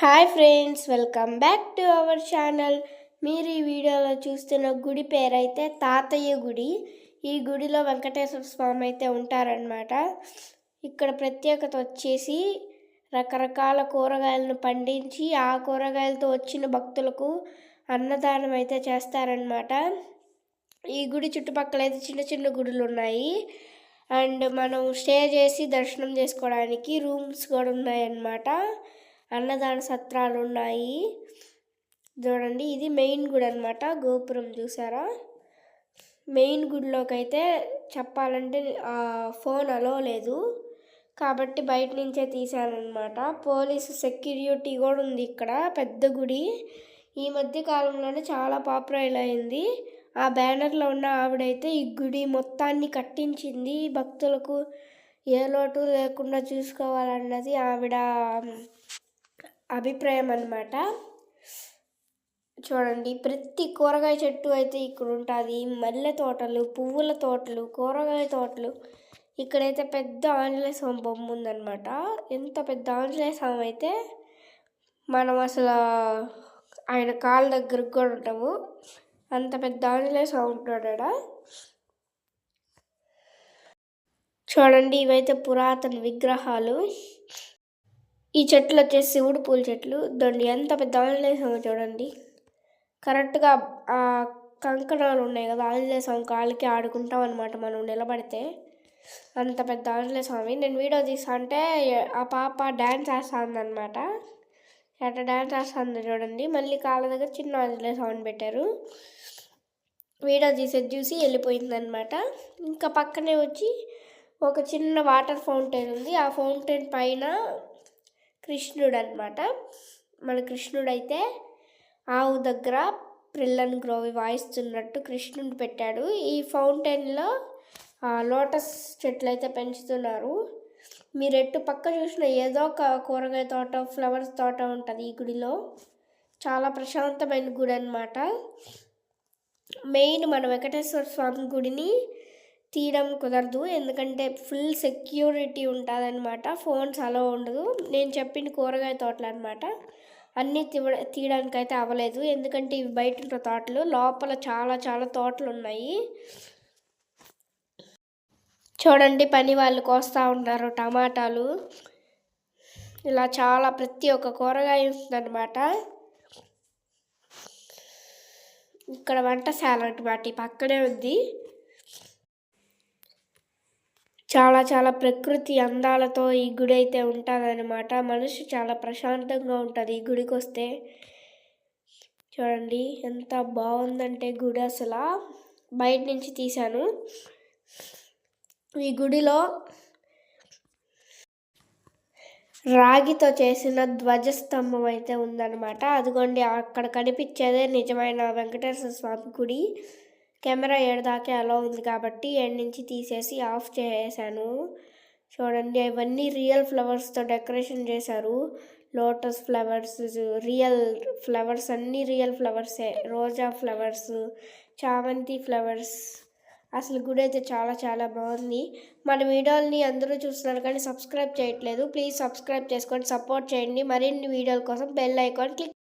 Hi friends welcome back to our channel. మీరు ఈ వీడియోలో చూస్తున్న గుడి పేరైతే తాతయ్య గుడి. ఈ గుడిలో వెంకటేశ్వర స్వామి అయితే ఉంటారనమాట ఇక్కడ ప్రత్యేకత వచ్చేసి రకరకాల కూరగాయలను పండించి ఆ కూరగాయలతో వచ్చిన భక్తులకు అన్నదానం అయితే చేస్తారనమాట ఈ గుడి చుట్టుపక్కల అయితే చిన్న చిన్న గుడులు ఉన్నాయి. అండ్ మనం స్టే చేసి దర్శనం చేసుకోవడానికి రూమ్స్ కూడా ఉన్నాయన్నమాట. అన్నదాన సత్రాలు ఉన్నాయి చూడండి ఇది మెయిన్ గుడి అనమాట గోపురం చూసారా? మెయిన్ గుడిలోకి అయితే చెప్పాలంటే ఫోన్ అలో లేదు. కాబట్టి బయట నుంచే తీశానమాట పోలీసు సెక్యూరిటీ కూడా ఉంది ఇక్కడ పెద్ద గుడి. ఈ మధ్య కాలంలోనే చాలా పాపులర్ అయింది. ఆ బ్యానర్లో ఉన్న ఆవిడైతే ఈ గుడి మొత్తాన్ని కట్టించింది. భక్తులకు ఏ లోటు లేకుండా చూసుకోవాలన్నది ఆవిడ అభిప్రాయం అనమాట చూడండి ప్రతి కూరగాయ చెట్టు అయితే ఇక్కడ ఉంటుంది. మల్లె తోటలు పువ్వుల తోటలు కూరగాయ తోటలు. ఇక్కడైతే పెద్ద ఆంజనేయ స్వామి బొమ్మ ఉందన్నమాట. ఎంత పెద్ద ఆంజనేయ స్వామి అయితే మనం అసలు ఆయన కాళ్ళ దగ్గరకు కూడా ఉంటాము. అంత పెద్ద ఆంజనేయ స్వామి ఉంటాడా చూడండి ఇవైతే పురాతన విగ్రహాలు. ఈ చెట్లు వచ్చేసి శివుడు పూల చెట్లు. దాన్ని ఎంత పెద్ద ఆంజనేయ స్వామి చూడండి. కరెక్ట్గా ఆ కంకణాలు ఉన్నాయి కదా ఆంజనేయ స్వామి కాళ్ళకి ఆడుకుంటాం అనమాట మనం నిలబడితే. అంత పెద్ద ఆంజనేయ స్వామి. నేను వీడియో తీసా అంటే ఆ పాప డ్యాన్స్ వేస్తుందన్నమాట ఎట్లా డ్యాన్స్ వేస్తుంది చూడండి. మళ్ళీ కాళ్ళ దగ్గర చిన్న ఆంజనేయ స్వామిని పెట్టారు. వీడియో తీసేది చూసి వెళ్ళిపోయిందనమాట ఇంకా పక్కనే వచ్చి ఒక చిన్న వాటర్ ఫౌంటైన్ ఉంది. ఆ ఫౌంటైన్ పైన కృష్ణుడు అనమాట మన కృష్ణుడు అయితే ఆవు దగ్గర ప్రిల్లన్ గ్రోవి వాయిస్తున్నట్టు కృష్ణుడు పెట్టాడు. ఈ ఫౌంటైన్లో లోటస్ చెట్లు అయితే పెంచుతున్నారు. మీరు ఎట్టు పక్క చూసిన ఏదో ఒక కూరగాయ తోట ఫ్లవర్స్ తోట ఉంటుంది ఈ గుడిలో. చాలా ప్రశాంతమైన గుడి అనమాట మెయిన్ మన వెంకటేశ్వర స్వామి గుడిని తీయడం కుదరదు. ఎందుకంటే ఫుల్ సెక్యూరిటీ ఉంటుందన్నమాట. ఫోన్స్ అలా ఉండదు. నేను చెప్పిన కూరగాయ తోటలు అనమాట అన్నీ తీవ తీయడానికి అయితే అవ్వలేదు. ఎందుకంటే ఇవి బయట ఉన్న తోటలు. లోపల చాలా చాలా తోటలు ఉన్నాయి. చూడండి పని వాళ్ళు కోస్తూ ఉన్నారు టమాటాలు. ఇలా చాలా ప్రతి ఒక్క కూరగాయ ఉందన్నమాట. ఇక్కడ వంటశాల అనమాట పక్కనే ఉంది. చాలా చాలా ప్రకృతి అందాలతో ఈ గుడి అయితే ఉంటుందన్నమాట. మనసు చాలా ప్రశాంతంగా ఉంటుంది ఈ గుడికి వస్తే చూడండి ఎంత బాగుందంటే గుడి అసలు. బయట నుంచి తీశాను. ఈ గుడిలో రాగితో చేసిన ధ్వజస్తంభం అయితే ఉందన్నమాట. అదిగోండి అక్కడ కనిపించేదే నిజమైన వెంకటేశ్వర స్వామి గుడి. కెమెరా ఏడదాకే అలా ఉంది కాబట్టి ఎండ్ నుంచి తీసేసి ఆఫ్ చేసేసాను. చూడండి అవన్నీ రియల్ ఫ్లవర్స్తో డెకరేషన్ చేశారు. లోటస్ ఫ్లవర్స్ రియల్ ఫ్లవర్స్ అన్నీ రియల్ ఫ్లవర్సే రోజా ఫ్లవర్స్ చామంతి ఫ్లవర్స్ అసలు గుడి అయితే చాలా చాలా బాగుంది. మన వీడియోని అందరూ చూస్తున్నారు కానీ సబ్స్క్రైబ్ చేయట్లేదు. ప్లీజ్ సబ్స్క్రైబ్ చేసుకొని సపోర్ట్ చేయండి. మరిన్ని వీడియోల కోసం బెల్ ఐకాన్ క్లిక్